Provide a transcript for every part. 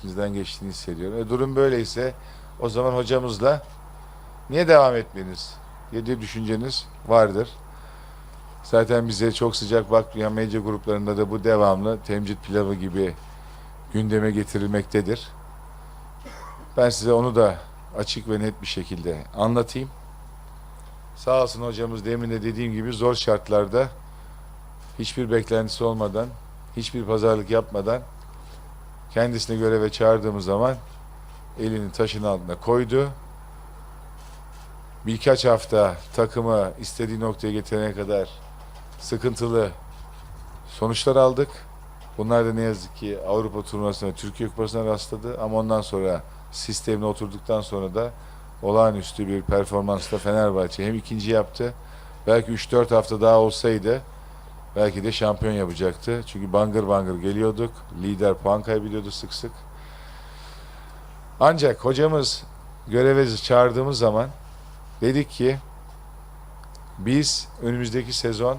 içinizden geçtiğini hissediyorum. E, durum böyleyse o zaman hocamızla niye devam etmeniz diye düşünceniz vardır. Zaten bize çok sıcak bakmayan medya gruplarında da bu devamlı temcit pilavı gibi gündeme getirilmektedir. Ben size onu da açık ve net bir şekilde anlatayım. Sağ olsun hocamız demin de dediğim gibi zor şartlarda hiçbir beklentisi olmadan, hiçbir pazarlık yapmadan kendisine göreve çağırdığımız zaman elini taşın altına koydu. Birkaç hafta takımı istediği noktaya getirene kadar sıkıntılı sonuçlar aldık. Bunlar da ne yazık ki Avrupa turnuvasına, Türkiye kupasına rastladı ama ondan sonra sistemine oturduktan sonra da olağanüstü bir performansla Fenerbahçe hem ikinci yaptı. Belki 3-4 hafta daha olsaydı belki de şampiyon yapacaktı. Çünkü bangır bangır geliyorduk. Lider puan kaybediyordu sık sık. Ancak hocamız göreve çağırdığımız zaman dedik ki biz önümüzdeki sezon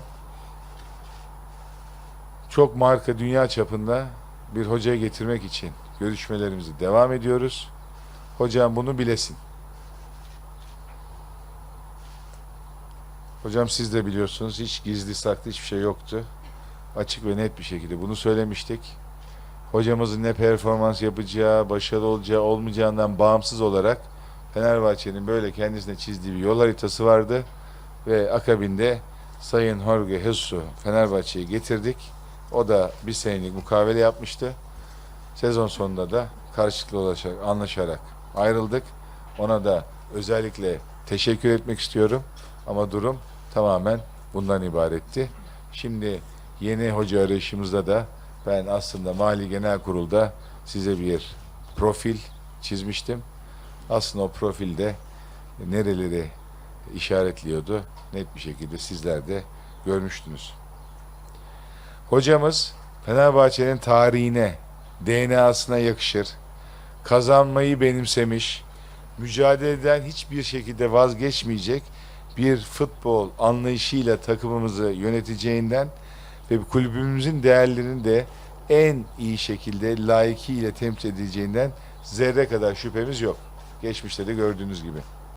çok marka dünya çapında bir hocaya getirmek için görüşmelerimizi devam ediyoruz. Hocam bunu bilesin. Hocam siz de biliyorsunuz hiç gizli saklı hiçbir şey yoktu. Açık ve net bir şekilde bunu söylemiştik. Hocamızın ne performans yapacağı, başarılı olacağı, olmayacağından bağımsız olarak Fenerbahçe'nin böyle kendisine çizdiği bir yol haritası vardı. Ve akabinde Sayın Jorge Jesus'u Fenerbahçe'ye getirdik. O da bir senelik mukavele yapmıştı. Sezon sonunda da karşılıklı ulaşarak, anlaşarak ayrıldık. Ona da özellikle teşekkür etmek istiyorum. Ama durum tamamen bundan ibaretti. Şimdi yeni hoca arayışımızda da ben aslında Mali Genel Kurul'da size bir profil çizmiştim. Aslında o profilde nereleri işaretliyordu net bir şekilde sizler de görmüştünüz. Hocamız Fenerbahçe'nin tarihine, DNA'sına yakışır. Kazanmayı benimsemiş, mücadeleden hiçbir şekilde vazgeçmeyecek bir futbol anlayışıyla takımımızı yöneteceğinden ve kulübümüzün değerlerini de en iyi şekilde layıkıyla temsil edileceğinden zerre kadar şüphemiz yok. Geçmişte de gördüğünüz gibi.